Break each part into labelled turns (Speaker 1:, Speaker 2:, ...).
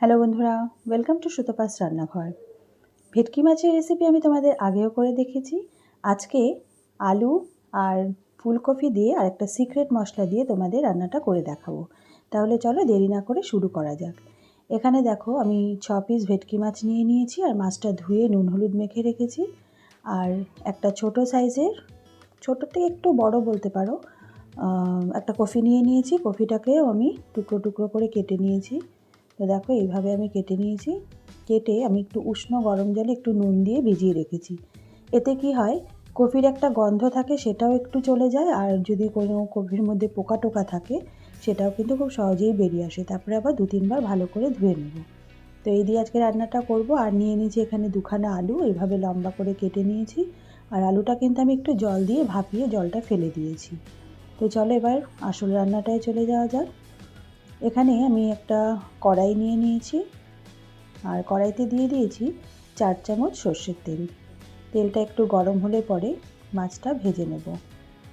Speaker 1: Hello বন্ধুরা welcome to Sutapa's রান্নাঘর। ভেটকি মাছের রেসিপি আমি তোমাদের আগেও করে দেখেছি। আজকে আলু আর ফুলকপি দিয়ে আর একটা সিক্রেট মশলা দিয়ে তোমাদের রান্নাটা করে দেখাবো। তাহলে চলো দেরি না করে শুরু করা যাক। এখানে দেখো, আমি ছ পিস ভেটকি মাছ নিয়ে নিয়েছি আর মাছটা ধুয়ে নুন হলুদ মেখে রেখেছি। আর একটা ছোট সাইজের, ছোটো থেকে একটু বড় বলতে পারো একটা কফি নিয়ে নিয়েছি। কফিটাকেও আমি টুকরো টুকরো করে কেটে নিয়েছি। তো দেখো, এইভাবে আমি কেটে নিয়েছি। কেটে আমি একটু উষ্ণ গরম জলে একটু নুন দিয়ে ভিজিয়ে রেখেছি। এতে কি হয়, কফির একটা গন্ধ থাকে, সেটাও একটু চলে যায়, আর যদি কোনো কফির মধ্যে পোকা টোকা থাকে, সেটাও কিন্তু খুব সহজেই বেরিয়ে আসে। তারপরে আবার দু তিনবার ভালো করে ধুয়ে নেব। তো এই দিয়ে আজকে রান্নাটা করব, আর নিয়ে নিয়েছি এখানে দুখানা আলু, এইভাবে লম্বা করে কেটে নিয়েছি। আর আলুটা কিন্তু আমি একটু জল দিয়ে ভাপিয়ে জলটা ফেলে দিয়েছি। তো চলো এবার আসল রান্নাটায় চলে যাওয়া যাক। এখানে আমি একটা কড়াই নিয়ে নিয়েছি। আর কড়াইতে দিয়ে দিয়েছি চার চামচ সর্ষের তেল। তেলটা একটু গরম হলে পরে মাছটা ভেজে নেব।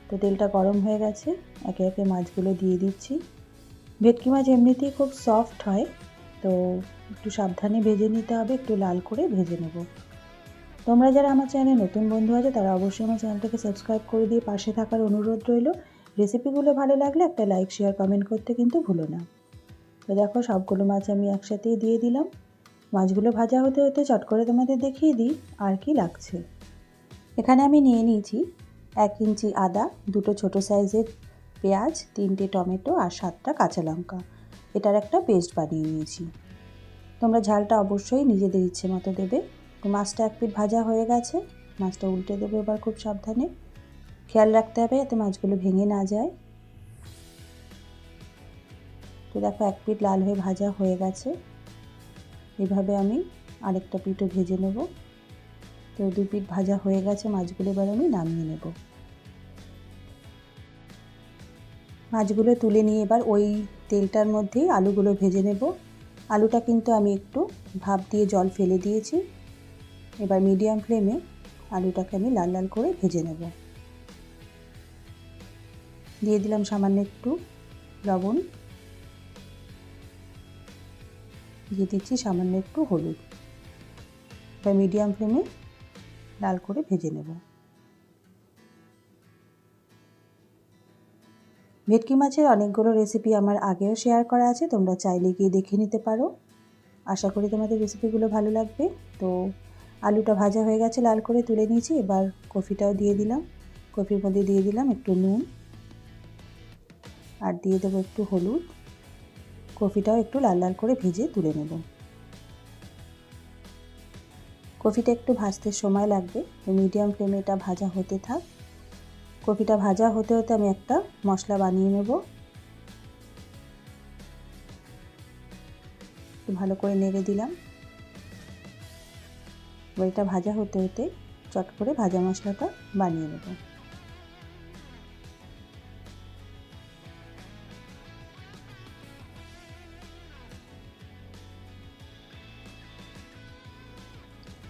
Speaker 1: তো তেলটা গরম হয়ে গেছে, একে একে মাছগুলো দিয়ে দিচ্ছি। ভেটকি মাছ এমনিতেই খুব সফট হয়, তো একটু সাবধানে ভেজে নিতে হবে, একটু লাল করে ভেজে নেব। তোমরা যারা আমার চ্যানেলে নতুন বন্ধু আছে, তারা অবশ্যই আমার চ্যানেলটাকে সাবস্ক্রাইব করে দিয়ে পাশে থাকার অনুরোধ রইল। রেসিপিগুলো ভালো লাগলে একটা লাইক, শেয়ার, কমেন্ট করতে কিন্তু ভুলো না। তো দেখো সবগুলো মাছ আমি একসাথেই দিয়ে দিলাম। মাছগুলো ভাজা হতে হতে চট করে তোমাদের দেখিয়ে দিই আর কি লাগছে। এখানে আমি নিয়ে নিয়েছি এক ইঞ্চি আদা, দুটো ছোট সাইজের পেঁয়াজ, তিনটে টমেটো আর সাতটা কাঁচা লঙ্কা। এটার একটা পেস্ট বানিয়ে নিয়েছি। তোমরা ঝালটা অবশ্যই নিজেদের ইচ্ছে মতো দেবে। তো মাছটা এক পিট ভাজা হয়ে গেছে। মাছটা উল্টে দেবে এবার খুব সাবধানে। খেয়াল রাখতে হবে যাতে মাছগুলো ভেঙে না যায়। তো দেখো, এক পিঠ লাল হয়ে ভাজা হয়ে গেছে। এভাবে আমি আরেকটা পিঠও ভেজে নেব। তো দু পিঠ ভাজা হয়ে গেছে, মাছগুলো এবার আমি নামিয়ে নেব। মাছগুলো তুলে নিয়ে এবার ওই তেলটার মধ্যেই আলুগুলো ভেজে নেব। আলুটা কিন্তু আমি একটু ভাপ দিয়ে জল ফেলে দিয়েছি। এবার মিডিয়াম ফ্লেমে আলুটাকে আমি লাল লাল করে ভেজে নেব। দিয়ে দিলাম সামান্য একটু লবণ। দিয়ে দিচ্ছি সামান্য একটু হলুদ। বা মিডিয়াম ফ্লেমে লাল করে ভেজে নেব। ভেটকি মাছের অনেকগুলো রেসিপি আমার আগেও শেয়ার করা আছে, তোমরা চাইলে গিয়ে দেখে নিতে পারো। আশা করি তোমাদের রেসিপিগুলো ভালো লাগবে। তো আলুটা ভাজা হয়ে গেছে, লাল করে তুলে নিয়েছি, এবার কফিটাও দিয়ে দিলাম। কফির মধ্যে দিয়ে দিলাম একটু নুন। আর দিয়ে দেবো একটু হলুদ। কফিটাও একটু লাল লাল করে ভেজে তুলে নেব। কফিটা একটু ভাজতে সময় লাগবে। মিডিয়াম ফ্লেমে এটা ভাজা হতে থাক। কফিটা ভাজা হতে হতে আমি একটা মশলা বানিয়ে নেব। ভালো করে নেড়ে দিলাম। এবার এটা ভাজা হতে হতে চট করে ভাজা মশলাটা বানিয়ে নেব।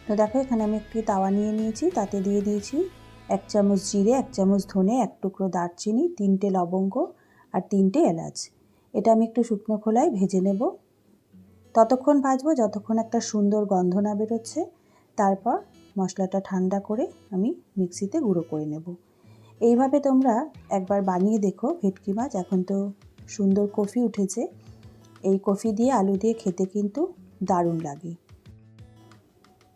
Speaker 1: তো দেখো, এখানে আমি একটি তাওয়া নিয়ে নিয়েছি, তাতে দিয়ে দিয়েছি এক চামচ জিরে, এক চামচ ধনে, এক টুকরো দারচিনি, তিনটে লবঙ্গ আর তিনটে এলাচ। এটা আমি একটু শুকনো খোলায় ভেজে নেব। ততক্ষণ ভাজবো, যতক্ষণ একটা সুন্দর গন্ধ না বেরোচ্ছে। তারপর মশলাটা ঠান্ডা করে আমি মিক্সিতে গুঁড়ো করে নেব। এইভাবে তোমরা একবার বানিয়ে দেখো ভেটকি মাছ, এখন তো সুন্দর কফি উঠেছে। এই কফি দিয়ে আলু দিয়ে খেতে কিন্তু দারুণ লাগে।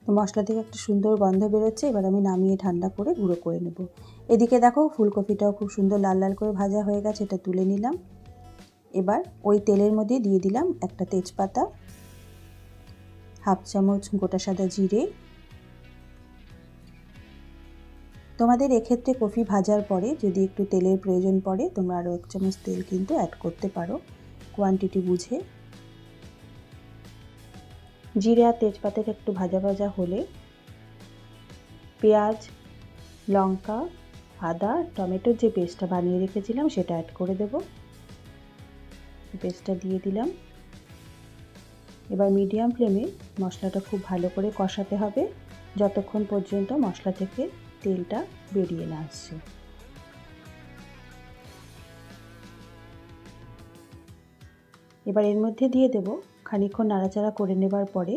Speaker 1: তো মশলা থেকে একটা সুন্দর গন্ধ বেরোচ্ছে, এবার আমি নামিয়ে ঠান্ডা করে গুঁড়ো করে নেব। এদিকে দেখো, ফুলকপিটাও খুব সুন্দর লাল লাল করে ভাজা হয়ে গেছে, এটা তুলে নিলাম। এবার ওই তেলের মধ্যে দিয়ে দিলাম একটা তেজপাতা, হাফ চামচ গোটা সাদা জিরে। তোমাদের এক্ষেত্রে কফি ভাজার পরে যদি একটু তেলের প্রয়োজন পড়ে, তোমরা আরও এক চামচ তেল কিন্তু অ্যাড করতে পারো। কোয়ান্টিটি বুঝে। জিরে আর তেজপাতাটা একটু ভাজা ভাজা হলে পেঁয়াজ, লঙ্কা, আদা, টমেটোর যে পেস্টটা বানিয়ে রেখেছিলাম সেটা অ্যাড করে দেব। পেস্টটা দিয়ে দিলাম। এবার মিডিয়াম ফ্লেমে মশলাটা খুব ভালো করে কষাতে হবে। যতক্ষণ পর্যন্ত মশলা থেকে তেলটা বেরিয়ে না আসছে। এবার এর মধ্যে দিয়ে দেব খানিকক্ষণ নাড়াচাড়া করে নেবার পরে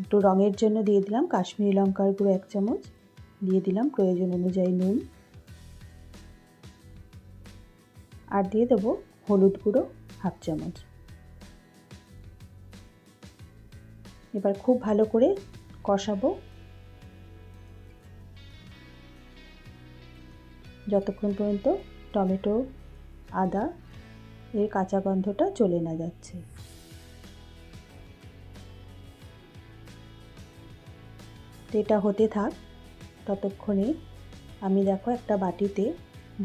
Speaker 1: একটু রঙের জন্য দিয়ে দিলাম কাশ্মীরি লঙ্কার গুঁড়ো এক চামচ, দিয়ে দিলাম প্রয়োজন অনুযায়ী নুন। আর দিয়ে দেবো হলুদ গুঁড়ো হাফ চামচ। এবার খুব ভালো করে কষাবো। যতক্ষণ পর্যন্ত টমেটো, আদা এর কাঁচা গন্ধটা চলে না যাচ্ছে। এটা হতে থাক, ততক্ষণে আমি দেখো একটা বাটিতে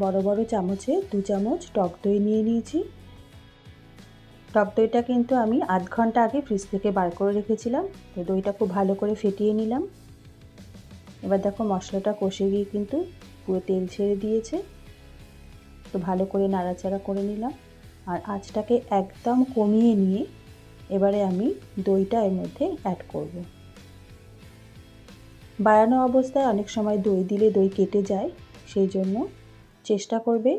Speaker 1: বড় বড় চামচে দু চামচ টক দই নিয়ে নিয়েছি। টক দইটা কিন্তু আমি আধ ঘণ্টা আগে ফ্রিজ থেকে বার করে রেখেছিলাম, তো দইটা খুব ভালো করে ফেটিয়ে নিলাম। এবার দেখো মশলাটা কষে গিয়ে কিন্তু পুরো তেল ছেড়ে দিয়েছে, তো ভালো করে নাড়াচাড়া করে নিলাম। আর আঁচটাকে একদম কমিয়ে নিয়ে এবারে আমি দইটা এর মধ্যে অ্যাড করব। বাড়ানো অবস্থায় অনেক সময় দই দিলে দই কেটে যায়, সেই জন্য চেষ্টা করবে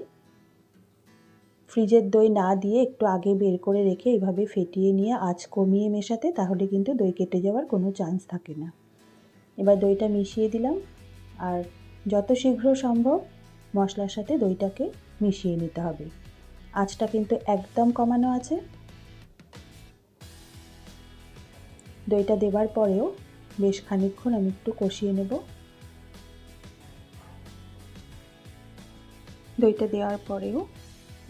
Speaker 1: ফ্রিজের দই না দিয়ে একটু আগে বের করে রেখে এভাবে ফেটিয়ে নিয়ে আঁচ কমিয়ে মেশাতে, তাহলে কিন্তু দই কেটে যাওয়ার কোনো চান্স থাকে না। এবার দইটা মিশিয়ে দিলাম আর যত শীঘ্র সম্ভব মশলার সাথে দইটাকে মিশিয়ে নিতে হবে। আঁচটা কিন্তু একদম কমানো আছে। দইটা দেবার পরেও বেশ খানিকক্ষণ আমি একটু কষিয়ে নেব। দইটা দেওয়ার পরেও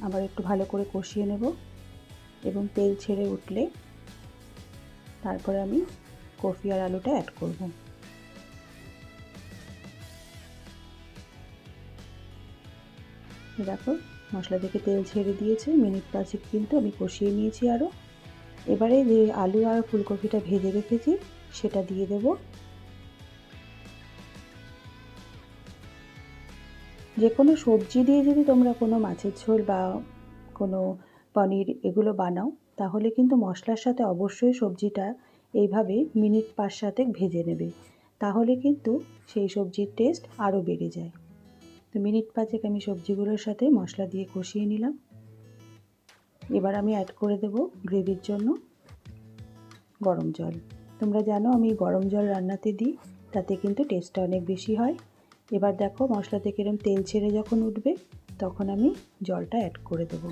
Speaker 1: আবার একটু ভালো করে কষিয়ে নেব এবং তেল ছেড়ে উঠলে তারপরে আমি কফি আর আলুটা অ্যাড করব। দেখো, মশলা থেকে তেল ছেড়ে দিয়েছে, মিনিট পাঁচেক কিন্তু আমি কষিয়ে নিয়েছি আরও এবারে যে আলু আর ফুলকপিটা ভেজে রেখেছি, সেটা দিয়ে দেব। যে কোনো সবজি দিয়ে যদি তোমরা কোনো মাছের ঝোল বা কোনো পনির এগুলো বানাও, তাহলে কিন্তু মশলার সাথে অবশ্যই সবজিটা এইভাবে মিনিট পাঁচ সাতেক ভেজে নেবে। তাহলে কিন্তু সেই সবজির টেস্ট আরও বেড়ে যায়। তো মিনিট পাঁচেক আমি সবজিগুলোর সাথে মশলা দিয়ে কষিয়ে নিলাম। এবার আমি অ্যাড করে দেব গ্রেভির জন্য গরম জল। তোমরা জানো আমি গরম জল রান্নাতে দিই, তাতে কিন্তু টেস্টটা অনেক বেশি হয়। এবার দেখো মশলা থেকে এরম তেল ছেড়ে যখন উঠবে, তখন আমি জলটা অ্যাড করে দেবো।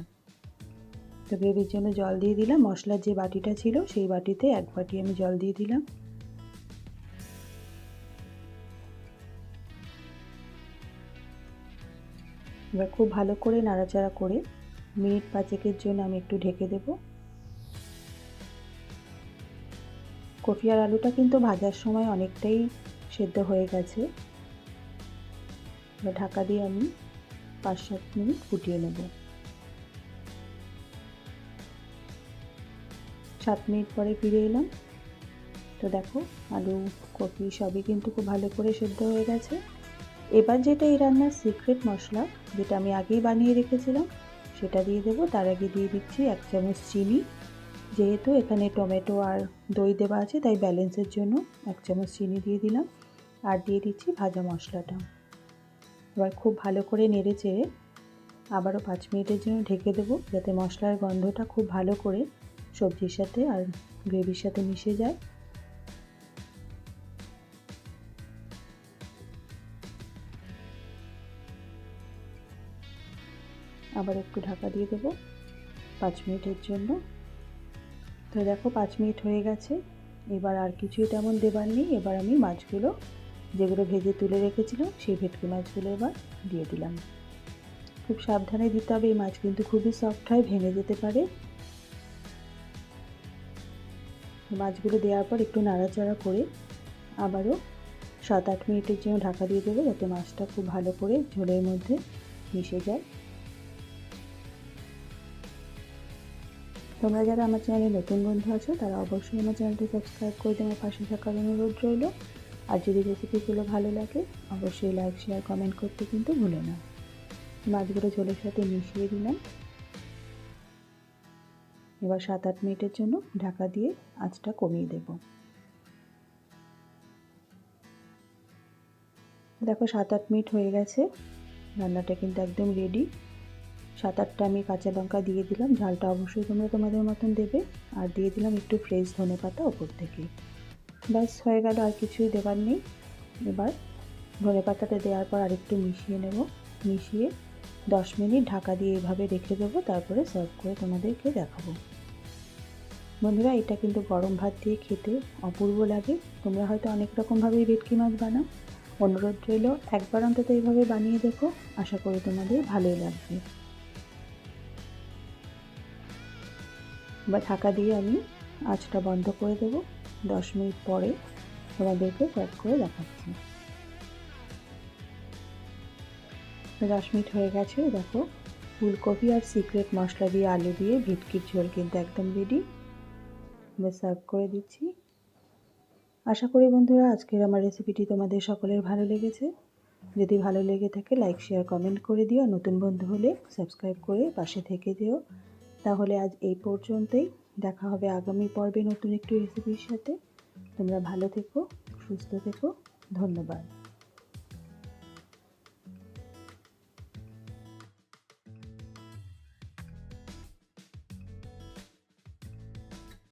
Speaker 1: তো গ্রেভির জন্য জল দিয়ে দিলাম মশলার যে বাটিটা ছিল সেই বাটিতে এক বাটি আমি জল দিয়ে দিলাম। এবার খুব ভালো করে নাড়াচাড়া করে মিনিট পাঁচেকের জন্য আমি একটু ঢেকে দেব। কফি আর আলুটা কিন্তু ভাজার সময় অনেকটাই সেদ্ধ হয়ে গেছে। ঢাকা দিয়ে আমি পাঁচ সাত মিনিট ফুটিয়ে নেব। সাত মিনিট পরে ফিরে এলাম। তো দেখো, আলু, কফি সবই কিন্তু খুব ভালো করে সেদ্ধ হয়ে গেছে। এবার যেটা এই রান্নার সিক্রেট মশলা, যেটা আমি আগেই বানিয়ে রেখেছিলাম সেটা দিয়ে দেবো। তার আগে দিয়ে দিচ্ছি এক চামচ চিনি। যেহেতু এখানে টমেটো আর দই দেওয়া আছে, তাই ব্যালেন্সের জন্য এক চামচ চিনি দিয়ে দিলাম। আর দিয়ে দিচ্ছি ভাজা মশলাটা। এবার খুব ভালো করে নেড়ে চেড়ে আবারও পাঁচ মিনিটের জন্য ঢেকে দেবো, যাতে মশলার গন্ধটা খুব ভালো করে সবজির সাথে আর গ্রেভির সাথে মিশে যায়। আবার একটু ঢাকা দিয়ে দেবো পাঁচ মিনিটের জন্য। তো দেখো পাঁচ মিনিট হয়ে গেছে। এবার আর কিছুই তেমন দেবার নেই। এবার আমি মাছগুলো যেগুলো ভেজে তুলে রেখেছিলাম, সেই ভেটকি মাছগুলো এবার দিয়ে দিলাম। খুব সাবধানে দিতে হবে, এই মাছ কিন্তু খুবই সফট হয়, ভেঙে যেতে পারে। মাছগুলো দেওয়ার পর একটু নাড়াচাড়া করে আবারও সাত আট মিনিটের জন্য ঢাকা দিয়ে দেবো, যাতে মাছটা খুব ভালো করে ঝোলের মধ্যে মিশে যায়। তোমরা যারা আমার চ্যানেলে নতুন বন্ধু আছো, তারা অবশ্যই আমার চ্যানেলটি সাবস্ক্রাইব করে আমার পাশে থাকার অনুরোধ রইল। আর যদি রেসিপিগুলো ভালো লাগে, অবশ্যই লাইক শেয়ার কমেন্ট করতে কিন্তু ভুলে না। মাছগুলো ঝোলের সাথে মিশিয়ে দিলাম। এবার সাত আট মিনিটের জন্য ঢাকা দিয়ে আঁচটা কমিয়ে দেব। দেখো সাত আট মিনিট হয়ে গেছে, রান্নাটা কিন্তু একদম রেডি সাত আটটা আমি কাঁচা লঙ্কা দিয়ে দিলাম। ঝালটা অবশ্যই তোমরা তোমাদের মতন দেবে। আর দিয়ে দিলাম একটু ফ্রেশ ধনে পাতা ওপর থেকে। ব্যাস, হয়ে গেল, আর কিছুই দেবার নেই। এবার ধনে পাতাটা দেওয়ার পর আরেকটু মিশিয়ে নেব। মিশিয়ে দশ মিনিট ঢাকা দিয়ে এভাবে রেখে দেবো। তারপরে সার্ভ করে তোমাদেরকে দেখাবো। বন্ধুরা, এটা কিন্তু গরম ভাত দিয়ে খেতে অপূর্ব লাগে। তোমরা হয়তো অনেক রকমভাবেই ভেটকি মাছ বানাও। অনুরোধ রইল, একবার অন্তত এইভাবে বানিয়ে দেখো। আশা করি তোমাদের ভালোই লাগবে। এবার ঢাকা দিয়ে আমি আঁচটা বন্ধ করে দেব। দশ মিনিট পরে তোমাদেরকে প্যাক করে দেখাচ্ছি। দশ মিনিট হয়ে গেছে, দেখো। ফুলকপি আর সিক্রেট মশলা দিয়ে আলু দিয়ে ভিটকির ঝোল কিন্তু একদম রেডি এবার সার্ভ করে দিচ্ছি। আশা করি বন্ধুরা আজকের আমার রেসিপিটি তোমাদের সকলের ভালো লেগেছে। যদি ভালো লেগে থাকে লাইক শেয়ার কমেন্ট করে দিও। নতুন বন্ধু হলে সাবস্ক্রাইব করে পাশে থেকে দিও। তাহলে আজ এই পর্যন্তই। দেখা হবে আগামী পর্বে নতুন একটি রেসিপির সাথে। তোমরা ভালো থেকো, সুস্থ থেকো। ধন্যবাদ।